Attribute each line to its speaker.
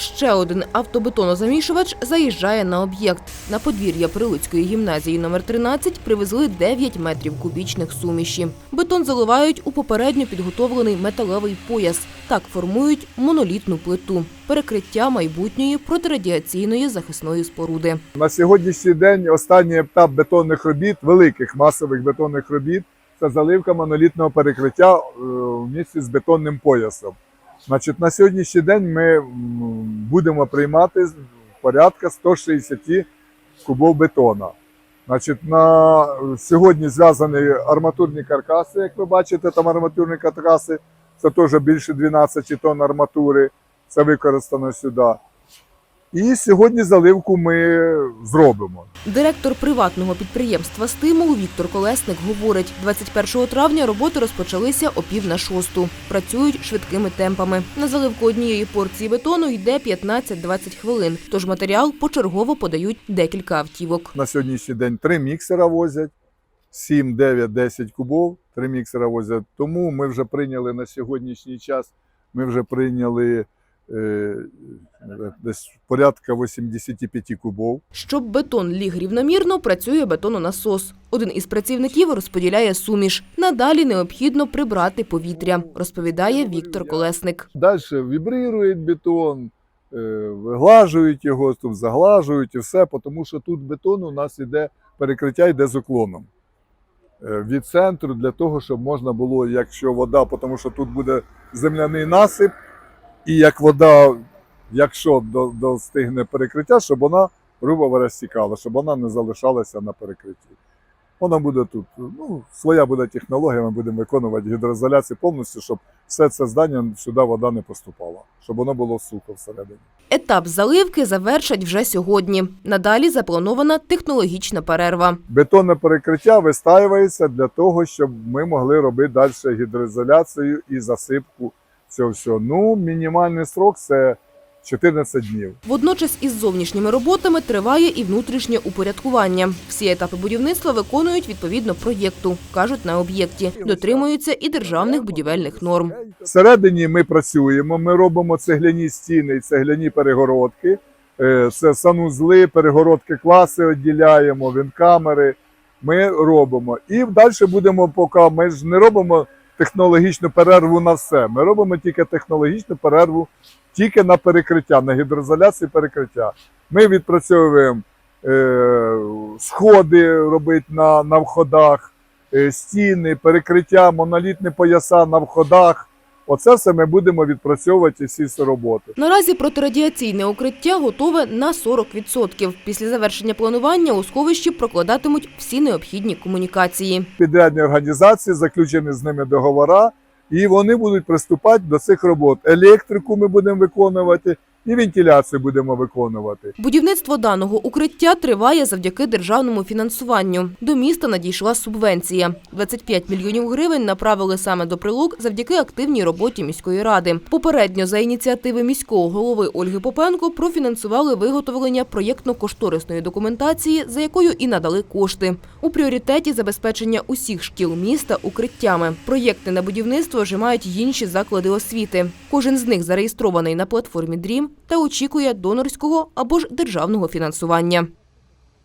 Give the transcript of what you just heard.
Speaker 1: ще один автобетонозамішувач заїжджає на об'єкт. На подвір'я Прилуцької гімназії номер 13 привезли 9 метрів кубічних суміші. Бетон заливають у попередньо підготовлений металевий пояс. Так формують монолітну плиту перекриття майбутньої протирадіаційної захисної споруди.
Speaker 2: На сьогоднішній день останній етап бетонних робіт, великих масових бетонних робіт, це заливка монолітного перекриття е, в місці з бетонним поясом. Значить, на сьогоднішній день ми будемо приймати порядка 160 кубов бетона. Значить, на сьогодні зв'язані арматурні каркаси, як ви бачите, там арматурні каркаси, це теж більше 12 тонн арматури, це використано сюди. І сьогодні заливку ми зробимо.
Speaker 1: Директор приватного підприємства «Стимул» Віктор Колесник говорить, 21 травня роботи розпочалися о пів на шосту. Працюють швидкими темпами. На заливку однієї порції бетону йде 15-20 хвилин, тож матеріал почергово подають декілька автівок.
Speaker 2: На сьогоднішній день три міксера возять, 7, 9, 10 кубов, три міксера возять. Тому ми вже прийняли на сьогоднішній час, ми вже прийняли десь порядка 85 кубов.
Speaker 1: Щоб бетон ліг рівномірно, працює бетононасос. Один із працівників розподіляє суміш. Надалі необхідно прибрати повітря, розповідає Віктор Колесник.
Speaker 2: Далі вібрирує бетон, е, виглажують його, тут заглажують і все, тому що тут бетон у нас іде, перекриття йде з уклоном. Е, Від центру для того, щоб можна було, якщо вода, тому що тут буде земляний насип, і як вода, якщо достигне перекриття, щоб вона, грубо говоря, стікала, щоб вона не залишалася на перекритті. Вона буде тут. Ну, своя буде технологія, ми будемо виконувати гідроізоляцію повністю, щоб все це здання сюди вода не поступала, щоб воно було сухо всередині.
Speaker 1: Етап заливки завершать вже сьогодні. Надалі запланована технологічна перерва.
Speaker 2: Бетонне перекриття вистаюється для того, щоб ми могли робити далі гідроізоляцію і засипку цього всього. Ну, мінімальний срок це 14 днів.
Speaker 1: Водночас із зовнішніми роботами триває і внутрішнє упорядкування. Всі етапи будівництва виконують відповідно проєкту, кажуть на об'єкті. Дотримуються і державних будівельних норм.
Speaker 2: Всередині ми працюємо, ми робимо цегляні стіни і цегляні перегородки. Е, Це санузли, перегородки класи відділяємо, вінкамери. Ми робимо. І далі будемо, поки ми ж не робимо технологічну перерву на все. Ми робимо тільки технологічну перерву тільки на перекриття, на гідроізоляцію перекриття. Ми відпрацьовуємо е, сходи робити на, на входах, е, стіни, перекриття, монолітні пояса на входах. Оце все ми будемо відпрацьовувати всі ці роботи.
Speaker 1: Наразі протирадіаційне укриття готове на 40%. Після завершення планування у сховищі прокладатимуть всі необхідні комунікації.
Speaker 2: Підрядні організації заключені з ними договора, і вони будуть приступати до цих робот. Електрику ми будемо виконувати і вентиляцію будемо виконувати.
Speaker 1: Будівництво даного укриття триває завдяки державному фінансуванню. До міста надійшла субвенція. 25 мільйонів гривень направили саме до прилук завдяки активній роботі міської ради. Попередньо за ініціативи міського голови Ольги Попенко профінансували виготовлення проєктно-кошторисної документації, за якою і надали кошти. У пріоритеті забезпечення усіх шкіл міста укриттями. Проєкти на будівництво вже мають інші заклади освіти. Кожен з них зареєстрований на платформі Дрім та очікує донорського або ж державного фінансування.